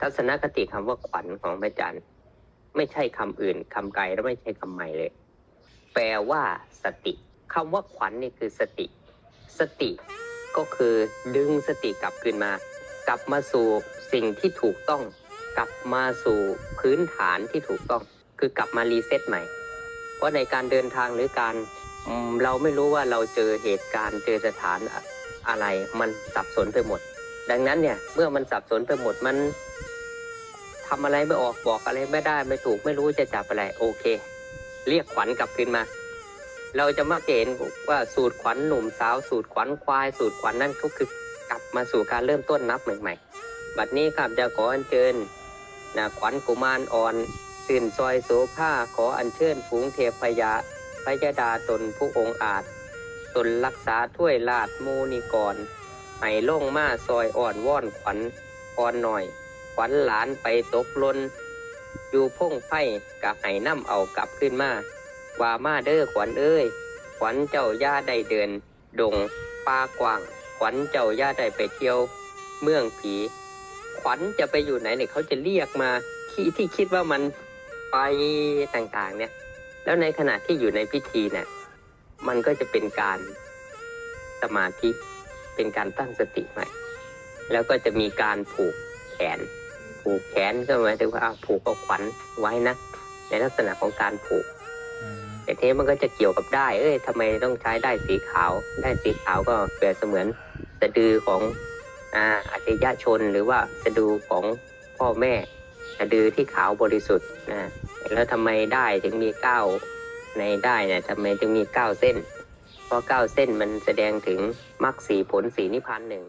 ทัศนคติคำว่าขวัญของพระอาจารย์ไม่ใช่คำอื่นคำไกลและไม่ใช่คำใหม่เลย แปลว่าสติคำว่าขวัญนี่คือสติ สติก็คือดึงสติกลับคืนมา กลับมาสู่สิ่งที่ถูกต้อง กลับมาสู่พื้นฐานที่ถูกต้อง คือกลับมารีเซ็ตใหม่เพราะในการเดินทางหรือการเราไม่รู้ว่าเราเจอเหตุการณ์เจอสถานอะไร มันสับสนไปหมด ดังนั้นเนี่ยเมื่อมันสับสนไปหมดมัน ทำอะไรไม่ออกบอกอะไรไม่ได้ไม่ถูกไม่รู้จะจับอะไร โอเค เรียกขวัญกลับคืนมา เราจะมักจะเห็นว่าสูตรขวัญหนุ่มสาวสูตรขวัญควาย สูตรขวัญนั่นก็คือกลับมาสู่การเริ่มต้นนับใหม่ๆบัดนี้ข้าพเจะขออัญเชิญนะขวัญกุมารอ่อนตื่นซอยโสภาขออัญเชิญฝูงเทพยาพยดาตนผู้องอาจตนรักษาถ้วยลาดมูนิกรให้ล่งมาซอยอ่อนว่อนขวัญอ่อนหน่อย ขวัญหลานไปตกลน อยู่พงไผ่กะให้น้ำเอากลับขึ้นมา ว่ามาเด้อขวัญเอ้ย ขวัญเจ้าย่าได้เดิน ดงป่ากว้าง ขวัญเจ้าย่าได้ไปเที่ยว เมืองผี ขวัญจะไปอยู่ไหนเนี่ยเขาจะเรียกมาที่ที่คิดว่ามันไปต่างๆ เนี่ย แล้วในขณะที่อยู่ในพิธีเนี่ย มันก็จะเป็นการสมาธิ เป็นการตั้งสติใหม่ แล้วก็จะมีการผูกแขน ผูกแขนก็หมายถึงว่าอะผูกเอาขวัญไว้นะ ในลักษณะของการผูกอืมแต่ทีนี้มันก็จะเกี่ยวกับได้ายเอ้ยทำไมต้องใช้ได้ายสีขาว ได้ายสีขาวก็เปรียบเสมือนสะดือของอ่าอาชญาชนหรือว่าสะดือของพ่อแม่สะดือที่ขาวบริสุทธิ์นะแล้วทำไมได้ายถึงมีเก้าในได้ายเนี่ยทำไมถึงมีเก้าเส้น เพราะเก้าเส้นมันแสดงถึงมรรคสีผลสีนิพพานหนึ่ง